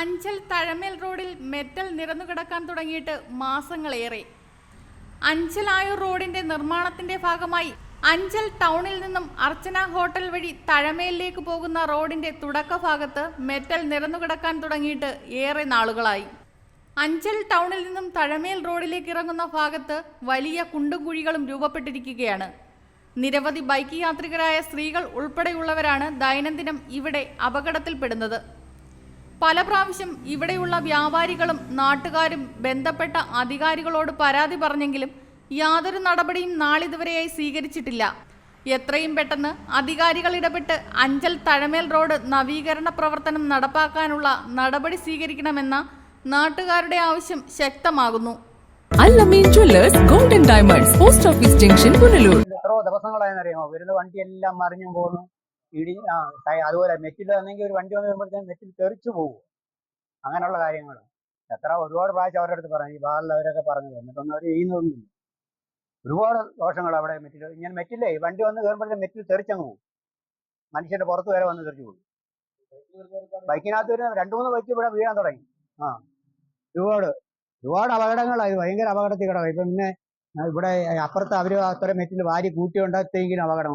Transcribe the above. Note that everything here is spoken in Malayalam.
അഞ്ചൽ തഴമേൽ റോഡിൽ മെറ്റൽ നിരന്നു കിടക്കാൻ തുടങ്ങിയിട്ട് മാസങ്ങളേറെ. അഞ്ചൽ ആയുർ റോഡിന്റെ നിർമ്മാണത്തിന്റെ ഭാഗമായി അഞ്ചൽ ടൗണിൽ നിന്നും അർച്ചന ഹോട്ടൽ വഴി തഴമേലിലേക്ക് പോകുന്ന റോഡിന്റെ തുടക്ക ഭാഗത്ത് മെറ്റൽ നിരന്നു കിടക്കാൻ തുടങ്ങിയിട്ട് ഏറെ നാളുകളായി. അഞ്ചൽ ടൗണിൽ നിന്നും തഴമേൽ റോഡിലേക്ക് ഇറങ്ങുന്ന ഭാഗത്ത് വലിയ കുണ്ടും കുഴികളും രൂപപ്പെട്ടിരിക്കുകയാണ്. നിരവധി ബൈക്ക് യാത്രികരായ സ്ത്രീകൾ ഉൾപ്പെടെയുള്ളവരാണ് ദൈനംദിനം ഇവിടെ അപകടത്തിൽപ്പെടുന്നത്. പല പ്രാവശ്യം ഇവിടെയുള്ള വ്യാപാരികളും നാട്ടുകാരും ബന്ധപ്പെട്ട അധികാരികളോട് പരാതി പറഞ്ഞെങ്കിലും യാതൊരു നടപടിയും നാളിതുവരെയായി സ്വീകരിച്ചിട്ടില്ല. എത്രയും പെട്ടെന്ന് അധികാരികൾ ഇടപെട്ട് അഞ്ചൽ തഴമേൽ റോഡ് നവീകരണ പ്രവർത്തനം നടപ്പാക്കാനുള്ള നടപടി സ്വീകരിക്കണമെന്ന നാട്ടുകാരുടെ ആവശ്യം ശക്തമാകുന്നു. Allameen jewellers golden diamonds post office junction Punalur. എത്രയോ ദിവസങ്ങളായെന്നറിയാമോ വരുന്ന വണ്ടി എല്ലാം മറിഞ്ഞും പോകുന്നു. ഇടി ആ അതുപോലെ മെറ്റിൽ ആണെങ്കിൽ ഒരു വണ്ടി വന്ന് വരുമ്പോഴത്തേക്കും മെറ്റിൽ തെറിച്ചു പോകും. അങ്ങനെയുള്ള കാര്യങ്ങൾ എത്ര ഒരുപാട് പ്രാവശ്യം അവരുടെ അടുത്ത് പറഞ്ഞു ഈ അവരൊക്കെ പറഞ്ഞു എന്നിട്ടൊന്നും അവർ ചെയ്യുന്നൊന്നുമില്ല ഒരുപാട് ദോഷങ്ങൾ അവിടെ മെറ്റിൽ ഇങ്ങനെ മെറ്റില്ലേ വണ്ടി വന്ന് കയറുമ്പോഴത്തേക്കും മെറ്റിൽ തെറിച്ചങ്ങ് പോകും. മനുഷ്യന്റെ പുറത്ത് വരെ വന്ന് തെറിച്ചു പോകും. ബൈക്കിനകത്ത് വരുന്ന രണ്ടു മൂന്ന് ബൈക്ക് ഇവിടെ വീഴാൻ തുടങ്ങി. ആ ഒരുപാട് ഒരുപാട് അപകടങ്ങളായി ഭയങ്കര അപകടത്തിൽ കിടക്കും ഇപ്പം പിന്നെ ഇവിടെ അപ്പുറത്ത് അവർ അത്ര മെറ്റിൽ വാരി കൂട്ടി കൂട്ടിയുണ്ടാക്കിയെങ്കിലും അപകടം.